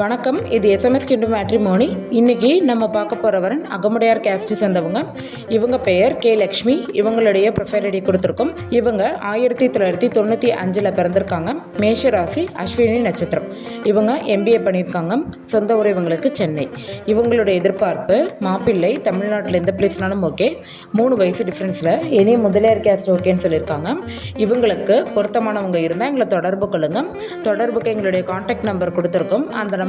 வணக்கம். இது எஸ்எம்எஸ் கிண்டு மேட்ரிமோனி. இன்னைக்கு நம்ம பார்க்க போகிறவரன் அகமுடையார் கேஸ்டி சேர்ந்தவங்க. இவங்க பெயர் கே லக்ஷ்மி. இவங்களுடைய ப்ரொஃபைல் ஐடி கொடுத்துருக்கோம். இவங்க ஆயிரத்தி தொள்ளாயிரத்தி தொண்ணூற்றி அஞ்சில் பிறந்திருக்காங்க. மேஷ ராசி அஸ்வினி நட்சத்திரம். இவங்க எம்பிஏ பண்ணியிருக்காங்க. சொந்த ஊர் இவங்களுக்கு சென்னை. இவங்களுடைய எதிர்பார்ப்பு மாப்பிள்ளை தமிழ்நாட்டில் எந்த பிளேஸ்னாலும் ஓகே மூணு வயசு டிஃப்ரென்ஸில் இனி முதலியார் கேஸ்ட் ஓகேன்னு சொல்லியிருக்காங்க. இவங்களுக்கு பொருத்தமானவங்க இருந்தால் எங்களை தொடர்பு கொள்ளுங்கள் தொடர்புக்கு எங்களுடைய கான்டாக்ட் நம்பர் கொடுத்துருக்கோம். அந்த நம்பர்